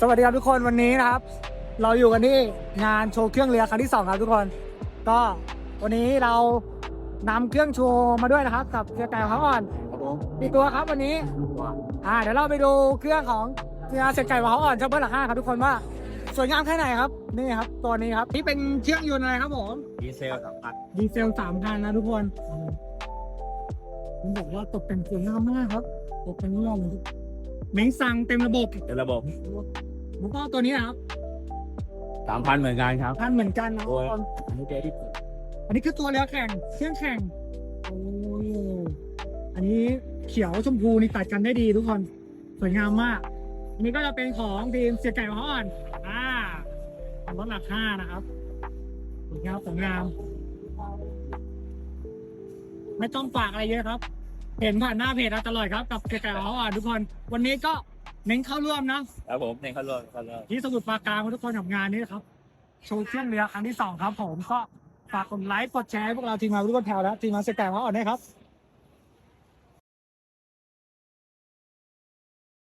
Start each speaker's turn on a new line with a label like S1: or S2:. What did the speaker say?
S1: สวัสดีครับทุกคนวันนี้นะครับ เราอยู่กันที่งานโชว์เครื่องเรือครั้งที่สองครับทุกคน ก็วันนี้เรานำเครื่องโชว์มาด้วยนะครับกับเรือไก่ของเขาอ่อน
S2: ครับผม
S1: มีตัวครับวันนี้อ่าเดี๋ยวเราไปดูเครื่องของเรือเสร็จไก่ของเขาอ่อนเจ้าเบิ้ลหลักห้าครับทุกคนว่าสวยงามแค่ไหนครับนี่ครับตัวนี้ครับ นี่เป็นเครื่องยนต์อะไรครับผม
S2: ดีเซลสามพัน
S1: ดีเซลสามพันนะทุกคนผมบอกว่าตกแต่งสวยงามมากครับตกแต่งเรื่องเม้งซังเต็มระบบ
S2: เป็นระบบ
S1: แล้วก็ตัวนี้นะครับ
S2: สามพันเหมือนกันครับ
S1: พันเหมือนกันนะทุกคน
S2: อันนี้เจที่สุด
S1: อันนี้คือตัวเรือแข่งเครื่องแข่งโอ้ยอันนี้เขียวชมพูนี่ตัดกันได้ดีทุกคนสวยงามมาก อันนี้ก็จะเป็นของทีมเสียไก่มาอ่อนอ่าของรถหลักห้านะครับสวยงามสวยงาม ไม่ต้องฝากอะไรเยอะครับ เห็นผ่านหน้าเพจเราตลอดครับ กับเสียไก่มาอ่อนทุกคน วันนี้ก็ เน้นเข้าร่วมนะ
S2: ครับผมในขั้นรอขั้นรอ
S1: ที่สมุทรปราการทุกคนกับงานนี้นะครับโชว์เครื่องเรือครั้งที่สองครับผมก็ฝากกดไลค์กดแชร์ให้พวกเราทีมงานรุ่นแถวและทีมงานเสกแก่มาอ่อนด้วยครับ